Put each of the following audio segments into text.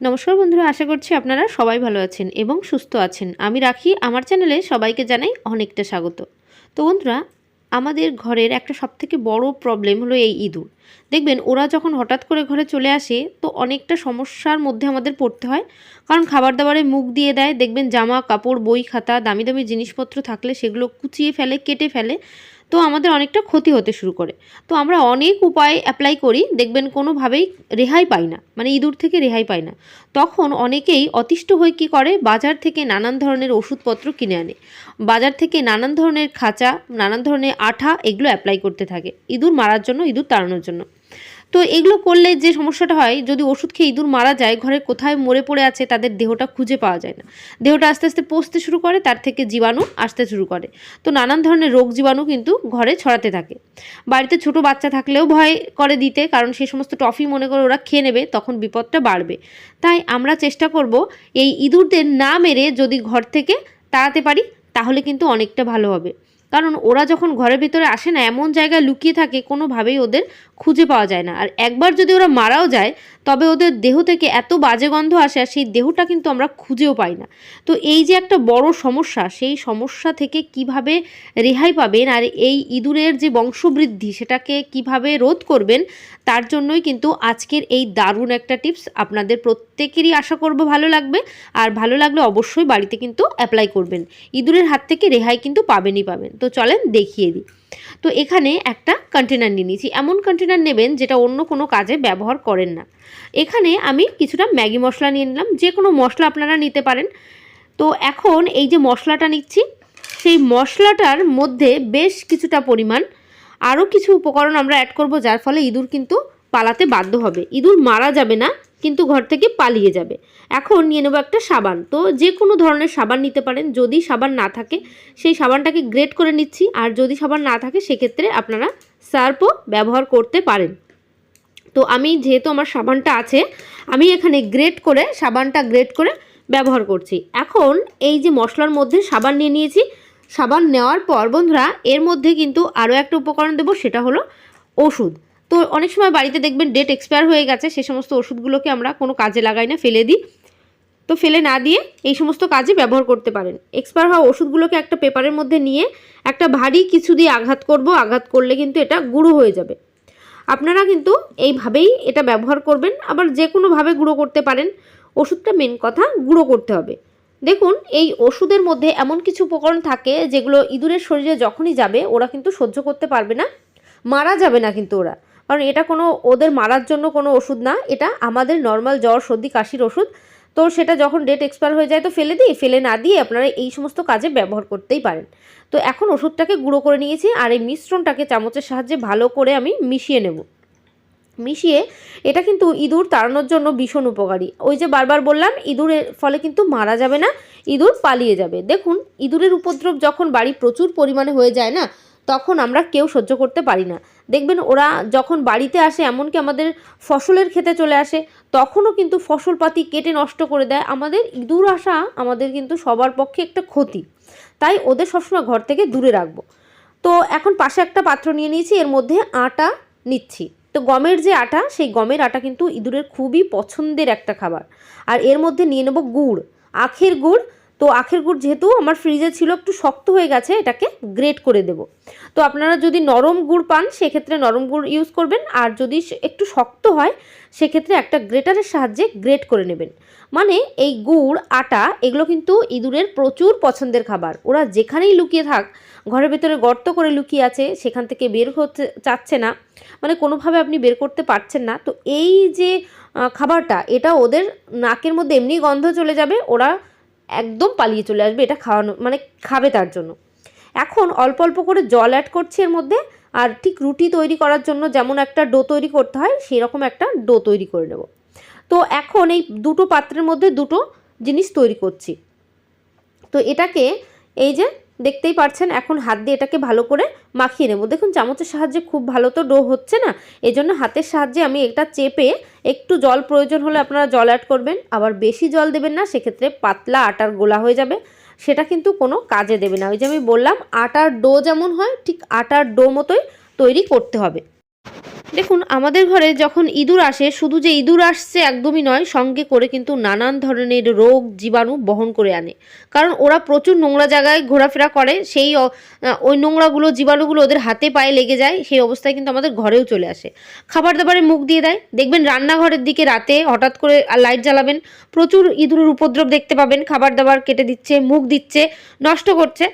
নমস্কার বন্ধুরা, আশা করছি আপনারা সবাই ভালো আছেন এবং সুস্থ আছেন। আমি রাখি, আমার চ্যানেলে সবাইকে জানাই অনেকটা স্বাগত। তো বন্ধুরা, আমাদের ঘরের একটা সবথেকে বড় প্রবলেম হলো এই ইঁদুর। দেখবেন, ওরা যখন হঠাৎ করে ঘরে চলে আসে, তো অনেকটা সমস্যার মধ্যে আমাদের পড়তে হয়। কারণ খাবার দাবারে মুখ দিয়ে দেয়, দেখবেন জামা, কাপড়, বই, খাতা, দামি দামি জিনিসপত্র থাকলে সেগুলো কুচিয়ে ফেলে, কেটে ফেলে। তো আমাদের অনেকটা ক্ষতি হতে শুরু করে। তো আমরা অনেক উপায় অ্যাপ্লাই করি, দেখবেন কোনোভাবেই রেহাই পাই না মানে ইঁদুর থেকে রেহাই পাই না। তখন অনেকেই অতিষ্ঠ হয়ে কী করে? বাজার থেকে নানান ধরনের ওষুধপত্র কিনে আনে। বাজার থেকে নানান ধরনের খাঁচা, নানান ধরনের আঠা এগুলো অ্যাপ্লাই করতে থাকে। ইঁদুর মারার জন্য, ইঁদুর তাড়ানোর জন্য। তো এগুলো করলে যে সমস্যাটা হয়, যদি ওষুধ খেয়ে ইঁদুর মারা যায় ঘরের কোথায় মরে পড়ে আছে তাদের দেহটা খুঁজে পাওয়া যায় না। দেহটা আস্তে আস্তে পচতে শুরু করে, তার থেকে জীবাণু আসতে শুরু করে। তো নানান ধরনের রোগ জীবাণু কিন্তু ঘরে ছড়াতে থাকে। বাড়িতে ছোট বাচ্চা থাকলেও ভয় করে দিতে, কারণ সেই সমস্ত টফি মনে করে ওরা খেয়ে নেবে, তখন বিপদটা বাড়বে। তাই আমরা চেষ্টা করব এই ইঁদুরদের না মেরে যদি ঘর থেকে তাড়াতে পারি, তাহলে কিন্তু অনেকটা ভালো হবে। কারণ ওরা যখন ঘরের ভিতরে আসে না, এমন জায়গায় লুকিয়ে থাকে, কোনোভাবেই ওদের খুঁজে পাওয়া যায় না। আর একবার যদি ওরা মারাও যায়, তবে ওদের দেহ থেকে এত বাজে গন্ধ আসে আর সেই দেহটা কিন্তু আমরা খুঁজেও পাই না। তো এই যে একটা বড় সমস্যা, সেই সমস্যা থেকে কীভাবে রেহাই পাবেন আর এই ইঁদুরের যে বংশবৃদ্ধি, সেটাকে কীভাবে রোধ করবেন, তার জন্যই কিন্তু আজকের এই দারুণ একটা টিপস আপনাদের প্রত্যেকেরই আশা করব ভালো লাগবে। আর ভালো লাগলে অবশ্যই বাড়িতে কিন্তু অ্যাপ্লাই করবেন। ইঁদুরের হাত থেকে রেহাই কিন্তু পাবেনই পাবেন। তো চলেন দেখিয়ে দিই। তো এখানে একটা কন্টেনার নিয়ে নিয়েছি। এমন কন্টেনার নেবেন যেটা অন্য কোনো কাজে ব্যবহার করেন না। এখানে আমি কিছুটা ম্যাগি মশলা নিয়ে নিলাম। যে কোনো মশলা আপনারা নিতে পারেন। তো এখন এই যে মশলাটা নিচ্ছি, সেই মশলাটার মধ্যে বেশ কিছুটা পরিমাণ আরও কিছু উপকরণ আমরা অ্যাড করব, যার ফলে ইঁদুর কিন্তু পালাতে বাধ্য হবে। ইঁদুর মারা যাবে না। কিন্তু ঘর থেকে পালিয়ে যাবে। এখন নিয়ে নেব একটা সাবান। তো যে কোনো ধরনের সাবান নিতে পারেন। যদি সাবান না থাকে, সেই সাবানটাকে গ্রেট করে নিচ্ছি। আর যদি সাবান না থাকে, সেক্ষেত্রে আপনারা সার্পও ব্যবহার করতে পারেন। তো আমি যেহেতু আমার সাবানটা আছে, আমি এখানে গ্রেট করে, সাবানটা গ্রেট করে ব্যবহার করছি। এখন এই যে মশলার মধ্যে সাবান নিয়ে নিয়েছি, সাবান নেওয়ার পর বন্ধুরা, এর মধ্যে কিন্তু আরও একটা উপকরণ দেবো, সেটা হলো ওষুধ। তো অনেক সময় বাড়িতে দেখবেন ডেট এক্সপায়ার হয়ে গেছে, সে সমস্ত ওষুধগুলোকে আমরা কোনো কাজে লাগাই না, ফেলে দিই। তো ফেলে না দিয়ে এই সমস্ত কাজে ব্যবহার করতে পারেন। এক্সপায়ার হওয়া ওষুধগুলোকে একটা পেপারের মধ্যে নিয়ে একটা ভারী কিছু দিয়ে আঘাত করব, আঘাত করলে কিন্তু এটা গুঁড়ো হয়ে যাবে। আপনারা কিন্তু এইভাবেই এটা ব্যবহার করবেন, আবার যে কোনোভাবে গুঁড়ো করতে পারেন। ওষুধটা মেন কথা, গুঁড়ো করতে হবে। দেখুন, এই ওষুধের মধ্যে এমন কিছু উপকরণ থাকে যেগুলো ইঁদুরের শরীরে যখনই যাবে, ওরা কিন্তু সহ্য করতে পারবে না, মারা যাবে না কিন্তু ওরা। কারণ এটা কোনো ওদের মারার জন্য কোনো ওষুধ না, এটা আমাদের নর্মাল জ্বর, সর্দি, কাশির ওষুধ। তো সেটা যখন ডেট এক্সপায়ার হয়ে যায় তো ফেলে দিই, ফেলে না দিয়ে আপনারা এই সমস্ত কাজে ব্যবহার করতেই পারেন। তো এখন ওষুধটাকে গুঁড়ো করে নিয়েছি আর এই মিশ্রণটাকে চামচের সাহায্যে ভালো করে আমি মিশিয়ে নেব। মিশিয়ে এটা কিন্তু ইঁদুর তাড়ানোর জন্য ভীষণ উপকারী। ওই যে বারবার বললাম ইঁদুরের ফলে কিন্তু মারা যাবে না, ইঁদুর পালিয়ে যাবে। দেখুন, ইঁদুরের উপদ্রব যখন বাড়ি প্রচুর পরিমাণে হয়ে যায় না তখন আমরা কেউ সহ্য করতে পারি না। দেখবেন ওরা যখন বাড়িতে আসে, এমনকি আমাদের ফসলের খেতে চলে আসে, তখনও কিন্তু ফসলপাতি কেটে নষ্ট করে দেয়। আমাদের ইঁদুর আসা আমাদের কিন্তু সবার পক্ষে একটা ক্ষতি। তাই ওদের সবসময় ঘর থেকে দূরে রাখব। তো এখন পাশে একটা পাত্র নিয়ে নিয়েছি, এর মধ্যে আটা নিচ্ছি। তো গমের যে আটা, সেই গমের আটা কিন্তু ইঁদুরের খুবই পছন্দের একটা খাবার। আর এর মধ্যে নিয়ে নেব গুড়। আখের গুড় তো আখের গুড় যেহেতু আমার ফ্রিজে ছিল, একটু শক্ত হয়ে গেছে, এটাকে গ্রেট করে দেব। তো আপনারা যদি নরম গুড় পান, সেক্ষেত্রে নরম গুড় ইউজ করবেন, আর যদি একটু শক্ত হয়, সেক্ষেত্রে একটা গ্রেটারের সাহায্যে গ্রেট করে নেবেন। মানে এই গুড়, আটা, এগুলো কিন্তু ইঁদুরের প্রচুর পছন্দের খাবার। ওরা যেখানেই লুকিয়ে থাক, ঘরের ভেতরে গর্ত করে লুকিয়ে আছে, সেখান থেকে বের হতে চাচ্ছে না। মানে কোনোভাবে আপনি বের করতে পারছেন না। তো এই যে খাবারটা, এটা ওদের নাকের মধ্যে এমনি গন্ধ চলে যাবে, ওরা একদম পালিয়ে চলে আসবে, এটা খাওয়ানো মানে খাবে তার জন্য। এখন অল্প অল্প করে জল অ্যাড করছি এর মধ্যে, আর ঠিক রুটি তৈরি করার জন্য যেমন একটা ডো তৈরি করতে হয়, সেরকম একটা ডো তৈরি করে নেব। তো এখন এই দুটো পাত্রের মধ্যে দুটো জিনিস তৈরি করছি। তো এটাকে এই যে দেখতেই পারছেন, এখন হাত দিয়ে এটাকে ভালো করে মাখিয়ে নেব। দেখুন, চামচের সাহায্যে খুব ভালো তো ডো হচ্ছে না এই জন্য হাতের সাহায্যে আমি এটা চেপে একটু জল প্রয়োজন হলে আপনারা জল অ্যাড করবেন, আবার বেশি জল দেবেন না, সেক্ষেত্রে পাতলা আটার গোলা হয়ে যাবে, সেটা কিন্তু কোনো কাজে দেবে না। ওই যে আমি বললাম, আটার ডো যেমন হয়, ঠিক আটার ডো মতোই তৈরি করতে হবে। দেখুন, আমাদের ঘরে যখন ইঁদুর আসে, শুধু যে ইঁদুর আসছে একদমই নয়, সঙ্গে করে কিন্তু নানান ধরনের রোগ জীবাণু বহন করে আনে। কারণ ওরা প্রচুর নোংরা জায়গায় ঘোরাফেরা করে, সেই ওই নোংরাগুলো, জীবাণুগুলো ওদের হাতে পায়ে লেগে যায়, সেই অবস্থায় কিন্তু আমাদের ঘরেও চলে আসে। খাবার দাবারে মুখ দিয়ে দেয়। দেখবেন, রান্নাঘরের দিকে রাতে হঠাৎ করে লাইট জ্বালাবেন। প্রচুর ইঁদুরের উপদ্রব দেখতে পাবেন। খাবার দাবার কেটে দিচ্ছে, মুখ দিচ্ছে, নষ্ট করছে।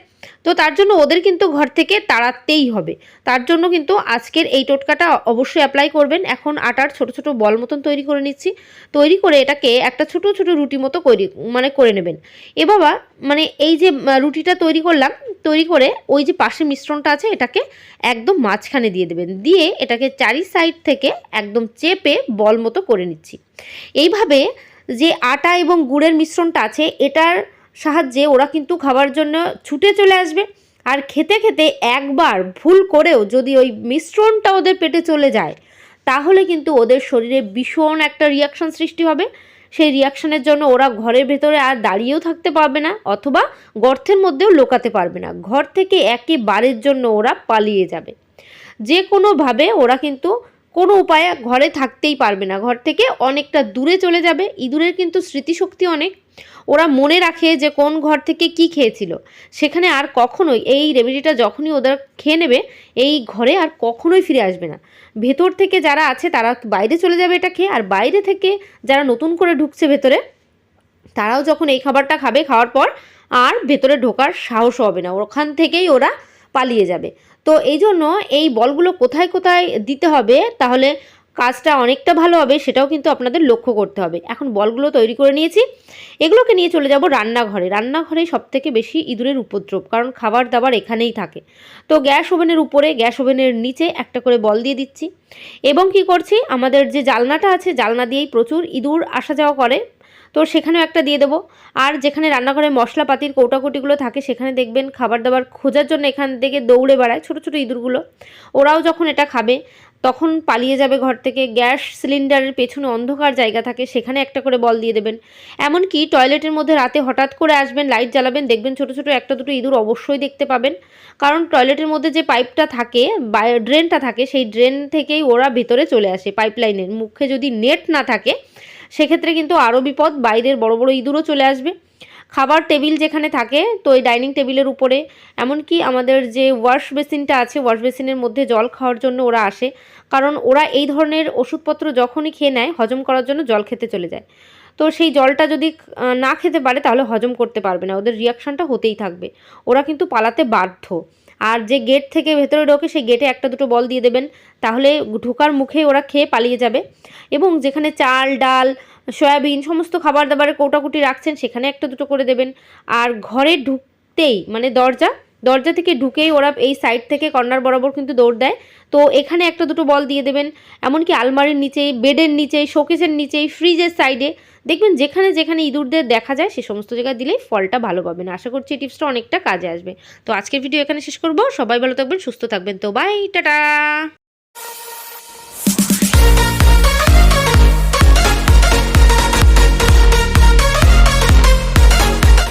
তো তার জন্য ওদের কিন্তু ঘর থেকে তাড়াতেই হবে। তার জন্য কিন্তু আজকের এই টোটকাটা অবশ্যই অ্যাপ্লাই করবেন। এখন আটার ছোট ছোট বল মতন তৈরি করে নিচ্ছি। তৈরি করে এটাকে একটা ছোট ছোট রুটি মতো করি মানে করে নেবেন। এ বাবা মানে এই যে রুটিটা তৈরি করলাম, তৈরি করে ওই যে পাশে মিশ্রণটা আছে, এটাকে একদম মাঝখানে দিয়ে দেবেন। দিয়ে এটাকে চারি সাইড থেকে একদম চেপে বল মতো করে নিচ্ছি। এইভাবে যে আটা এবং গুড়ের মিশ্রণটা আছে, এটার সাহায্যে ওরা কিন্তু খাবার জন্য ছুটে চলে আসবে। আর খেতে খেতে একবার ভুল করেও যদি ওই মিশ্রণটা ওদের পেটে চলে যায়, তাহলে কিন্তু ওদের শরীরে ভীষণ একটা রিয়াকশন সৃষ্টি হবে। সেই রিয়াকশনের জন্য ওরা ঘরের ভেতরে আর দাঁড়িয়েও থাকতে পারবে না অথবা গর্তের মধ্যেও লোকাতে পারবে না। ঘর থেকে একেবারের জন্য ওরা পালিয়ে যাবে। যে কোনোভাবে ওরা কিন্তু কোনো উপায়ে ঘরে থাকতেই পারবে না। ঘর থেকে অনেকটা দূরে চলে যাবে। ইঁদুরের কিন্তু স্মৃতিশক্তি অনেক। ওরা মনে রাখে যে কোন ঘর থেকে কি খেয়েছিল। সেখানে আর কখনোই এই রেমেডিটা যখনই ওদের খেয়ে নেবে, এই ঘরে আর কখনোই ফিরে আসবে না। ভেতর থেকে যারা আছে তারা বাইরে চলে যাবে এটা খেয়ে, আর বাইরে থেকে যারা নতুন করে ঢুকছে ভেতরে, তারাও যখন এই খাবারটা খাবে, খাওয়ার পর আর ভেতরে ঢোকার সাহস হবে না। ওখান থেকেই ওরা পালিয়ে যাবে। তো এই জন্য এই বলগুলো কোথায় কোথায় দিতে হবে, তাহলে কাজটা অনেকটা ভালো হবে, সেটাও কিন্তু আপনাদের লক্ষ্য করতে হবে। এখন বলগুলো তৈরি করে নিয়েছি। এগুলোকে নিয়ে চলে যাব রান্নাঘরে। রান্নাঘরে সব থেকে বেশি ইঁদুরের উপদ্রব, কারণ খাবার দাবার এখানেই থাকে। তো গ্যাস ওভেনের উপরে, গ্যাস ওভেনের নিচে একটা করে বল দিয়ে দিচ্ছি। এবং কি করছি? আমাদের যে জালনাটা আছে, জালনা দিয়েই প্রচুর ইঁদুর আসা যাওয়া করে। তো সেখানেও একটা দিয়ে দেবো। আর যেখানে রান্নাঘরে মশলাপাতির কৌটাকুটিগুলো থাকে, সেখানে দেখবেন খাবার দাবার খোঁজার জন্য এখান থেকে দৌড়ে বেড়ায় ছোটো ছোটো ইঁদুরগুলো। ওরাও যখন এটা খাবে, তখন পালিয়ে যাবে ঘর থেকে। গ্যাস সিলিন্ডারের পেছনে অন্ধকার জায়গা থাকে, সেখানে একটা করে বল দিয়ে দেবেন। এমনকি টয়লেটের মধ্যে রাতে হঠাৎ করে আসবেন, লাইট জ্বালাবেন, দেখবেন ছোটো ছোটো একটা দুটো ইঁদুর অবশ্যই দেখতে পাবেন। কারণ টয়লেটের মধ্যে যে পাইপটা থাকে ড্রেনটা থাকে, সেই ড্রেন থেকেই ওরা ভেতরে চলে আসে পাইপলাইনের। মুখে যদি নেট না থাকে সেক্ষেত্রে কিন্তু আরও বিপদ, বাইরের বড় বড় ইঁদুরও চলে আসবে। খাবার টেবিল যেখানে থাকে, তো এই ডাইনিং টেবিলের উপরে, এমনকি আমাদের যে ওয়াশ বেসিনটা আছে, ওয়াশ বেসিনের মধ্যে জল খাওয়ার জন্য ওরা আসে, কারণ ওরা এই ধরনের ওষুধপত্র যখনই খেয়ে নেয়, হজম করার জন্য জল খেতে চলে যায়। তো সেই জলটা যদি না খেতে পারে, তাহলে হজম করতে পারবে না, ওদের রিয়াকশনটা হতেই থাকবে। ওরা কিন্তু পালাতে বাধ্য। আর যে গেট থেকে ভেতরে ঢোকে সেই গেটে একটা দুটো বল দিয়ে দেবেন। তাহলে ঢোকার মুখে ওরা খেয়ে পালিয়ে যাবে। এবং যেখানে চাল, ডাল, সয়াবিন সমস্ত খাবার দাবারের কোটাকুটি রাখছেন, সেখানে একটা দুটো করে দেবেন। আর ঘরে ঢুকতেই মানে দরজা দরজা থেকে ঢুকেই ওরা এই সাইড থেকে কর্নার বরাবর কিন্তু দৌড় দেয়। তো এখানে একটা দুটো বল দিয়ে দেবেন, এমনকি আলমারির নিচে বেডের নিচে শোকেসের নিচে ফ্রিজের সাইডে দেখবেন যেখানে যেখানে ইঁদুরদের দেখা যায়, সে সমস্ত জায়গায় দিলেই ফলটা ভালো পাবেন। আশা করছি এই টিপসটা অনেকটা কাজে আসবে। তো আজকের ভিডিও এখানে শেষ করব। সবাই ভালো থাকবেন, সুস্থ থাকবেন। তো বাই টাটা!